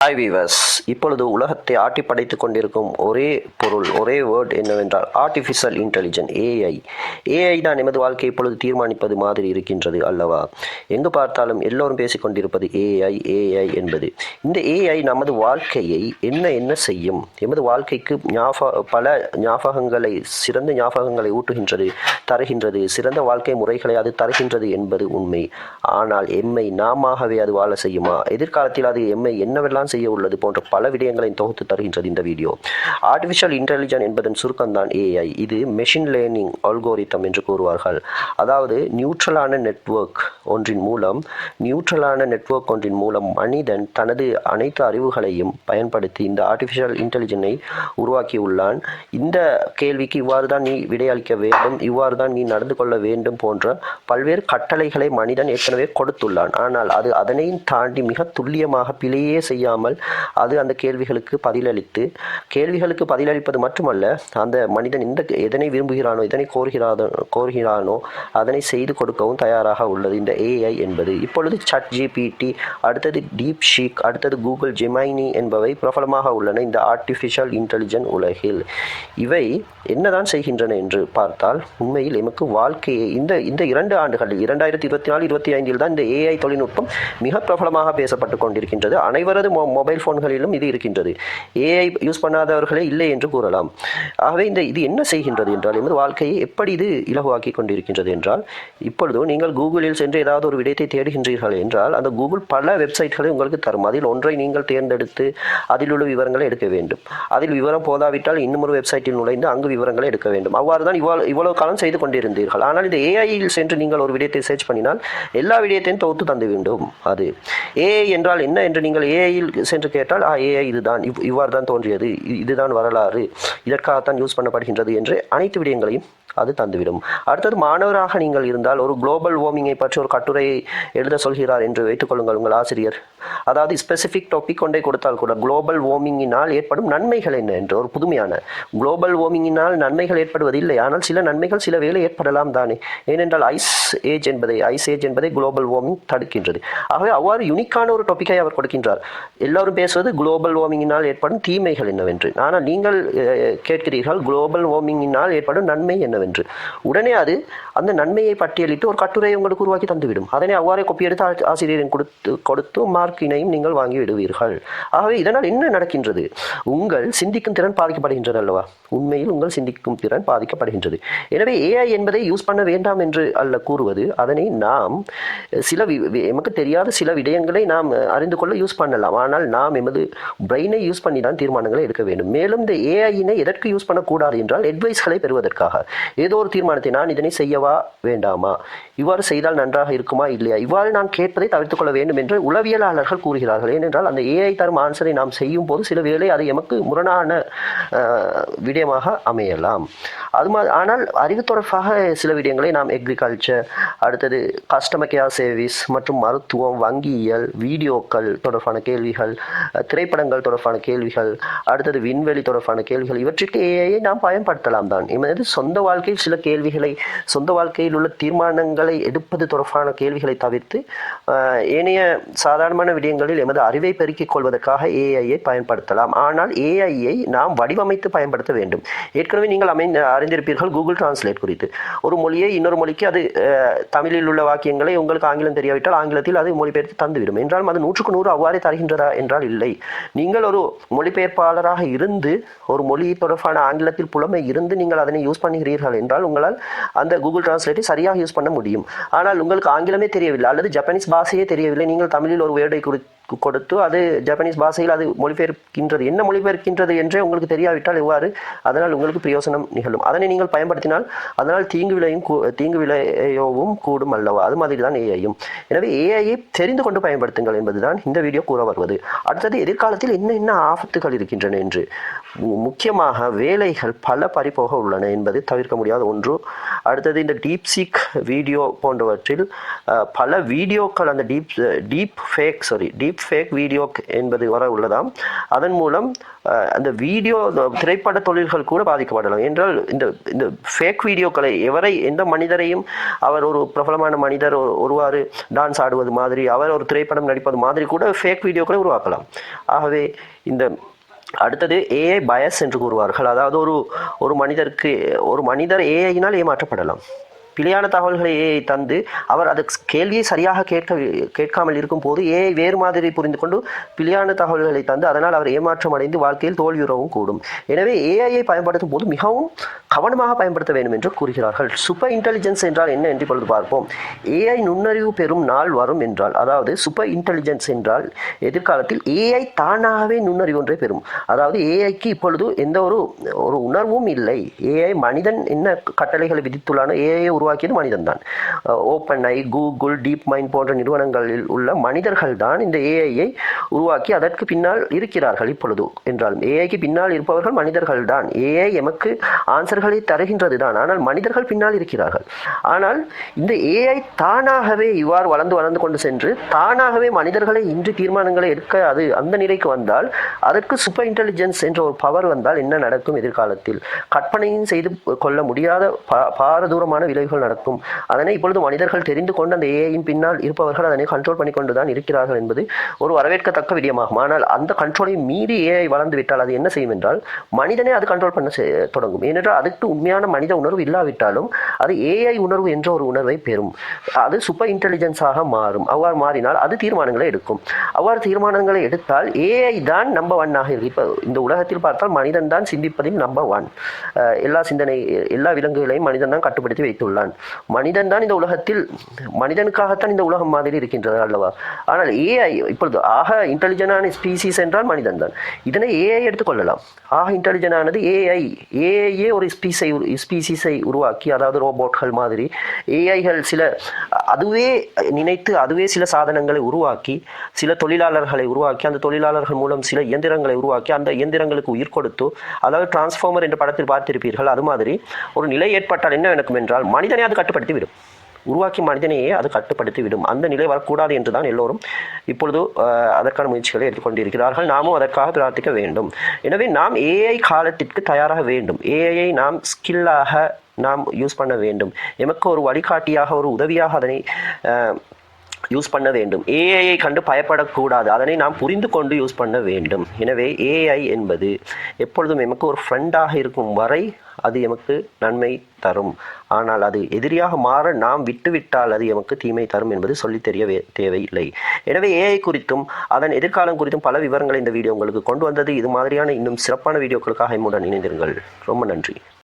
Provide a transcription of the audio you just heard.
Hi viewers இப்பொழுது உலகத்தை ஆட்டி படைத்துக் கொண்டிருக்கும் ஒரே பொருள் ஒரே வேர்ட் என்னவென்றால் ஆர்டிஃபிஷியல் இன்டெலிஜென்ட் ஏஐ ஏஐ தான் எமது வாழ்க்கை இப்பொழுது தீர்மானிப்பது மாதிரி இருக்கின்றது அல்லவா? எங்கு பார்த்தாலும் எல்லோரும் பேசிக்கொண்டிருப்பது ஏஐ ஏஐ என்பது. இந்த ஏஐ நமது வாழ்க்கையை என்ன என்ன செய்யும்? எமது வாழ்க்கைக்கு ஞாபக பல ஞாபகங்களை சிறந்த ஞாபகங்களை ஊட்டுகின்றது தருகின்றது சிறந்த வாழ்க்கை முறைகளை அது தருகின்றது என்பது உண்மை. ஆனால் எம்மை நாமாகவே அது வாழ செய்யுமா? எதிர்காலத்தில் அது எம்மை என்னவெல்லாம் செய்ய உள்ளது போன்ற பல விடயங்களை தொகுத்து தருகின்றது இந்த வீடியோ. ஆர்டிஃபிஷியல் இன்டெலிஜென்ஸ் என்பதன் சுருக்கம்தான் ஏஐ இது மெஷின் லேர்னிங் அல்கோரித்தம் என்று கூறுவார்கள். அதாவது நியூட்ரலான நெட்வொர்க் ஒன்றின் மூலம் நியூட்ரலான நெட்வொர்க் ஒன்றின் மூலம் மனிதன் தனது அனைத்து அறிவுகளையும் பயன்படுத்தி இந்த ஆர்டிஃபிஷியல் இன்டெலிஜென்னை உருவாக்கியுள்ளான். இந்த கேள்விக்கு இவ்வாறு தான் நீ விடையளிக்க வேண்டும் இவ்வாறு தான் நீ நடந்து கொள்ள வேண்டும் போன்ற பல்வேறு கட்டளைகளை மனிதன் ஏற்கனவே கொடுத்துள்ளான். ஆனால் அது அதனையும் தாண்டி மிக துல்லியமாக பிழையே செய்யாமல் அது அந்த கேள்விகளுக்கு பதிலளித்து கேள்விகளுக்கு பதிலளிப்பது மட்டுமல்ல அந்த மனிதன் இந்த எதனை விரும்புகிறானோ எதனை கோருகிறானோ கோருகிறானோ அதனை செய்து கொடுக்கவும் தயாராக உள்ளது. இந்த ஏஐ என்பது இப்பொழுது சட் ஜிபிடி அடுத்தது டீப் ஷீக் அடுத்தது கூகுள் ஜெமைனி என்பவை பிரபலமாக உள்ளன இந்த ஆர்டிஃபிஷியல் இன்டெலிஜென்ட் உலகில். இவை என்னதான் செய்கின்றன என்று பார்த்தால் உண்மையில் எமக்கு வாழ்க்கையை இந்த இந்த இரண்டு ஆண்டுகளில் இரண்டாயிரத்தி இருபத்தி நாலு இருபத்தி ஐந்தில் தான் இந்த ஏஐ தொழில்நுட்பம் மிக பிரபலமாக பேசப்பட்டு கொண்டிருக்கின்றது. அனைவரது மொபைல் ஃபோன்களிலும் இது இருக்கின்றது. ஏஐ யூஸ் பண்ணாதவர்களே இல்லை என்று கூறலாம். ஆகவே இந்த இது என்ன செய்கின்றது என்றால் எமது வாழ்க்கையை எப்படி இது இலகுவாக்கி கொண்டிருக்கின்றது என்றால் இப்பொழுது நீங்கள் கூகுளில் சென்று ஏதாவது ஒரு விடயத்தை தேடுகின்றீர்கள் என்றால் அந்த கூகுள் பல வெப்சைட்களை உங்களுக்கு தரும். அதில் ஒன்றை நீங்கள் தேர்ந்தெடுத்து அதில் உள்ள விவரங்களை எடுக்க வேண்டும். அதில் விவரம் போதாவிட்டால் இன்னும் ஒரு வெப்சைட்டில் நுழைந்து அங்கு விவரங்களை எடுக்க வேண்டும். அவ்வாறு தான் இவ்வளோ இவ்வளவு காலம் செய்து கொண்டிருந்தீர்கள். ஆனால் இந்த ஏஐயில் சென்று நீங்கள் ஒரு விடயத்தை சர்ச் பண்ணினால் எல்லா விடயத்தையும் தொகுத்து தந்து வேண்டும். அது ஏஐ என்றால் என்ன என்று நீங்கள் ஏஐயில் சென்று கேட்டால் ஆ ஏஐ இதுதான். இவ் இவ்வாறு தான் தோன்றியது இதுதான் வரலாறு. இதற்காகத்தான் யூஸ் பண்ணப்படுகின்றது என்று அனைத்து விடயங்களையும் அது தந்துவிடும். அடுத்தது மாணவராக நீங்கள் இருந்தால் ஒரு குளோபல் வார்மிங்கை பற்றி ஒரு கட்டுரையை எழுத சொல்கிறார் என்று வைத்துக்கொள்ளுங்கள் உங்கள் ஆசிரியர். அதாவது ஸ்பெசிஃபிக் டாபிக் கொண்டே கொடுத்தால் கூட குளோபல் வார்மிங்கினால் ஏற்படும் நன்மைகள் என்ன என்று ஒரு புதுமையான. குளோபல் வார்மிங்கினால் நன்மைகள் ஏற்படுவதில்லை. ஆனால் சில நன்மைகள் சில வேலை ஏற்படலாம் தானே. ஏனென்றால் ஐஸ் ஏஜ் என்பதை ஐஸ் ஏஜ் என்பதை குளோபல் வார்மிங் தடுக்கின்றது. ஆகவே அவ்வாறு யுனிக்கான ஒரு டாப்பிக்கை அவர் கொடுக்கின்றார். எல்லாரும் பேசுவது குளோபல் வார்மிங்கினால் ஏற்படும் தீமைகள் என்னவென்று. ஆனால் நீங்கள் கேட்கிறீர்கள் குளோபல் வார்மிங்கினால் ஏற்படும் நன்மை என்னவென்று. உடனே அது அந்த நன்மையை பட்டியலிட்டு ஒரு கட்டுரையை உங்களுக்கு உருவாக்கி தந்துவிடும். அதனை அவ்வாறே கொப்பி எடுத்து ஆசிரியரின் கொடுத்து கொடுத்து மார்க்கினையும் நீங்கள் வாங்கி விடுவீர்கள் ஆகவே இதனால் என்ன நடக்கின்றது? உங்கள் சிந்திக்கும் திறன் பாதிக்கப்படுகின்றது அல்லவா? உண்மையில் உங்கள் சிந்திக்கும் திறன் பாதிக்கப்படுகின்றது. எனவே ஏஐ என்பதை யூஸ் பண்ண வேண்டாம் என்று அல்ல கூறுவது அதனை நாம் சில வி- எமக்கு தெரியாத சில விடயங்களை நாம் அறிந்து கொள்ள யூஸ் பண்ணலாம். ஆனால் நாம் எமது பிரெயினை யூஸ் பண்ணி தான் தீர்மானங்களை எடுக்க வேண்டும். மேலும் இந்த ஏஐயினை எதற்கு யூஸ் பண்ணக்கூடாது என்றால் அட்வைஸ்களை பெறுவதற்காக. ஏதோ ஒரு தீர்மானத்தை நான் இதனை செய்யவா வேண்டாமா? இவ்வாறு செய்தால் நன்றாக இருக்குமா? இல்லையா? இவ்வாறு நான் கேட்பதை தவிர்த்துக் கொள்ள வேண்டும் என்று உளவியலாளர்கள் கூறுகிறார்கள். ஏனென்றால் அந்த ஏஐ தரும் ஆன்சரை நாம் செய்யும் போது சில வேளை அது எமக்கு முரணான விடயமாக அமையலாம். அது ஆனால் அறிவு தொடர்பாக சில விடயங்களை நாம் எக்ரிகல்ச்சர் அடுத்தது கஸ்டமர் கேர் சர்வீஸ் மற்றும் மருத்துவம் வங்கியியல் வீடியோக்கள் தொடர்பான கேள்விகள் திரைப்படங்கள் தொடர்பான கேள்விகள் அடுத்தது விண்வெளி தொடர்பான கேள்விகள் இவற்றிற்கு ஏஐயை நாம் பயன்படுத்தலாம் தான். எமது சொந்த வாழ்க்கையில் சில கேள்விகளை சொந்த வாழ்க்கையில் உள்ள தீர்மானங்களை எடுப்பது தொடர்பான கேள்விகளை தவிர்த்து ஏனைய சாதாரணமான விடயங்களில் எமது அறிவை பெருக்கிக் கொள்வதற்காக ஏஐயை பயன்படுத்தலாம். ஆனால் ஏஐயை நாம் வடிவமைத்து பயன்படுத்த வேண்டும். ஏற்கனவே நீங்கள் அமை அறிந்திருப்பீர்கள் கூகுள் டிரான்ஸ்லேட் குறித்து. ஒரு மொழியை இன்னொரு மொழிக்கு அது தமிழில் உள்ள வாக்கியங்களை உங்களுக்கு ஆங்கிலம் தெரியாவிட்டால் ஆங்கிலத்தில் அது மொழிபெயர்த்து தந்துவிடும். என்றாலும் அது நூற்றுக்கு நூறு அவ்வாறே தருகின்றதா என்றால் இல்லை. நீங்கள் ஒரு மொழிபெயர்ப்பாளராக இருந்து ஒரு மொழி தொடர்பான ஆங்கிலத்தில் புலமை இருந்து நீங்கள் அதனை யூஸ் பண்ணுகிறீர்கள் என்றால் உங்களால் அந்த கூகுள் டிரான்ஸ்லேட்டை சரியாக யூஸ் பண்ண முடியும். ஆனால் உங்களுக்கு ஆங்கிலமே தெரியவில்லை அல்லது ஜப்பானீஸ் பாஷையே தெரியவில்லை நீங்கள் தமிழில் ஒரு வேர்டை குறித்து கொடுத்து அது ஜப்பானீஸ் பாஷையில் அது மொழிபெயர்க்கின்றது. என்ன மொழிபெயர்க்கின்றது என்றே உங்களுக்கு தெரியாவிட்டால் எவ்வாறு அதனால் உங்களுக்கு பிரயோசனம் நிகழும். அதனை நீங்கள் பயன்படுத்தினால் அதனால் தீங்கு விளையும் கூ- தீங்கு விளையவும் கூடும் அல்லவா? அது மாதிரி தான் ஏஐயும் எனவே ஏஐயை தெரிந்து கொண்டு பயன்படுத்துங்கள் என்பதுதான் இந்த வீடியோ கூற வருவது. அடுத்தது எதிர்காலத்தில் என்ன என்ன ஆபத்துகள் இருக்கின்றன என்று. மு- முக்கியமாக வேலைகள் பல பறிபோக உள்ளன என்பது தவிர்க்க முடியாத ஒன்று. அடுத்தது இந்த டீப்சிக் வீடியோ போன்றவற்றில் பல வீடியோக்கள் அந்த deep deep fake sorry deep fake video என்பது வர உள்ளதாம். அதன் மூலம் அந்த வீடியோ திரைப்பட தொழில்கள் கூட பாதிக்கப்படலாம். என்றால் இந்த இந்த ஃபேக் வீடியோக்களை எவரை எந்த மனிதரையும் அவர் ஒரு பிரபலமான மனிதர் ஒருவாறு டான்ஸ் ஆடுவது மாதிரி அவர் ஒரு திரைப்படம் நடிப்பது மாதிரி கூட ஃபேக் வீடியோக்களை உருவாக்கலாம். ஆகவே இந்த அடுத்தது ஏஐ பயஸ் என்று கூறுவார்கள். அதாவது ஒரு ஒரு மனிதருக்கு ஒரு மனிதர் ஏஐயினால் ஏமாற்றப்படலாம். பிழையான தகவல்களை ஏஐ தந்து அவர் அது கேள்வியை சரியாக கேட்க கேட்காமல் இருக்கும் போது ஏஐ வேறு மாதிரி புரிந்து கொண்டு பிழையான தகவல்களை தந்து அதனால் அவர் ஏமாற்றம் அடைந்து வாழ்க்கையில் தோல்வியுறவும் கூடும். எனவே ஏஐயை பயன்படுத்தும் போது மிகவும் கவனமாக பயன்படுத்த வேண்டும் என்று கூறுகிறார்கள். சூப்பர் இன்டெலிஜென்ஸ் என்றால் என்ன என்று இப்பொழுது பார்ப்போம். ஏஐ நுண்ணறிவு பெறும் நாள் வரும் என்றால் அதாவது சூப்பர் இன்டெலிஜென்ஸ் என்றால் எதிர்காலத்தில் ஏஐ தானாகவே நுண்ணறிவு ஒன்றை பெறும். அதாவது ஏஐக்கு இப்பொழுது எந்த ஒரு ஒரு உணர்வும் இல்லை. ஏஐ மனிதன் என்ன கட்டளைகளை விதித்துள்ளானோ ஏஐ உருவாக்கியது மனிதன் தான் OpenAI Google DeepMind போன்ற நிறுவனங்களில் உள்ள மனிதர்கள் தான் இந்த ஏஐயை உருவாக்கி அதற்கு பின்னால் இருக்கிறார்கள் இப்பொழுது. என்றாலும் ஏஐக்கு பின்னால் இருப்பவர்கள் மனிதர்கள் தான். ஏஐ எமக்கு ஆன்சர்களை தருகின்றது தான். ஆனால் மனிதர்கள் பின்னால் இருக்கிறார்கள். ஆனால் இந்த ஏஐ தானாகவே இவ்வாறு வளர்ந்து வளர்ந்து கொண்டு சென்று தானாகவே மனிதர்களை இன்று தீர்மானங்களை எடுக்க அது அந்த நிலைக்கு வந்தால் அதற்கு சூப்பர் இன்டெலிஜென்ஸ் என்ற ஒரு பவர் வந்தால் என்ன நடக்கும் எதிர்காலத்தில்? கற்பனையும் செய்து கொள்ள முடியாத பாரதூரமான விளைவுகள் நடக்கும் அதனை இப்பொழுது மனிதர்கள் தெரிந்து கொண்டு அந்த ஏஐயின் பின்னால் இருப்பவர்கள் அதனை கண்ட்ரோல் பண்ணி கொண்டு தான் இருக்கிறார்கள் என்பது ஒரு வரவேற்கத்தக்க விடயமாகும். ஆனால் அந்த கண்ட்ரோலை மீறி ஏஐ வளர்ந்து விட்டால் அது என்ன செய்யும் என்றால் மனிதனே அது கண்ட்ரோல் பண்ண தொடங்கும். ஏனென்றால் அதுக்கு உண்மையான மனித உணர்வு இல்லாவிட்டாலும் அது ஏஐ உணர்வு என்ற ஒரு உணர்வை பெறும். அது சூப்பர் இன்டெலிஜென்ஸாக மாறும். அவ்வாறு மாறினால் அது தீர்மானங்களை எடுக்கும். அவ்வாறு தீர்மானங்களை எடுத்தால் ஏஐ தான் நம்பர் ஒன்னாக இருக்கு இப்போ இந்த உலகத்தில் பார்த்தால் மனிதன் தான் சிந்திப்பதில் நம்பர் ஒன் எல்லா சிந்தனை எல்லா விலங்குகளையும் மனிதன் தான் கட்டுப்படுத்தி வைத்துள்ளான். மனிதன் தான் இந்த உலகத்தில் மனிதனுக்காகத்தான் இந்த உலகம் மாதிரி இருக்கின்றது அல்லவா? ஆனால் ஏஐ இப்பொழுது ஆக இன்டெலிஜென்டான ஸ்பீசிஸ் என்றால் மனிதன் தான். இதனை ஏஐ எடுத்துக்கொள்ளலாம் ஆக இன்டெலிஜென்டானது ஏஐ ஏஐயே ஒரு ஸ்பீஸை ஸ்பீசிஸை உருவாக்கி அதாவது ரோபோட்கள் மாதிரி. ஏஐகள் சில அதுவே நினைத்து அதுவே சில சாதனங்களை உருவாக்கி சில தொழிலாளர்களை உருவாக்கி அந்த தொழிலாளர்கள் மூலம் சில இயந்திரங்களை உருவாக்கி அந்த இயந்திரங்களுக்கு உயிர் கொடுத்து அதாவது டிரான்ஸ்ஃபார்மர் என்ற படத்தில் பார்த்திருப்பீர்கள் அது மாதிரி ஒரு நிலை ஏற்பட்டால் என்ன எனக்கும் என்றால் மனிதனை அது கட்டுப்படுத்தி விடும் உருவாக்கி மனிதனையே அது கட்டுப்படுத்தி விடும் அந்த நிலை வரக்கூடாது என்று தான் எல்லோரும் இப்பொழுது அதற்கான முயற்சிகளை எடுத்துக்கொண்டிருக்கிறார்கள். நாமும் அதற்காக பிரார்த்திக்க வேண்டும். எனவே நாம் ஏஐ காலத்திற்கு தயாராக வேண்டும். ஏஐயை நாம் ஸ்கில்லாக நாம் யூஸ் பண்ண வேண்டும். எமக்கு ஒரு வழிகாட்டியாக ஒரு உதவியாக அதனை யூஸ் பண்ண வேண்டும். ஏஐயை கண்டு பயப்படக்கூடாது. அதனை நாம் புரிந்து கொண்டு யூஸ் பண்ண வேண்டும். எனவே ஏஐ என்பது எப்பொழுதும் எமக்கு ஒரு ஃப்ரெண்டாக இருக்கும் வரை அது எமக்கு நன்மை தரும். ஆனால் அது எதிரியாக மாற நாம் விட்டுவிட்டால் அது எமக்கு தீமை தரும் என்பது சொல்லித் தெரிய தேவையில்லை. எனவே ஏஐ குறித்தும் அதன் எதிர்காலம் குறித்தும் பல விவரங்களை இந்த வீடியோ உங்களுக்கு கொண்டு வந்தது. இது மாதிரியான இன்னும் சிறப்பான வீடியோக்களுக்காக என்னுடன் இணைந்திருங்கள். ரொம்ப நன்றி.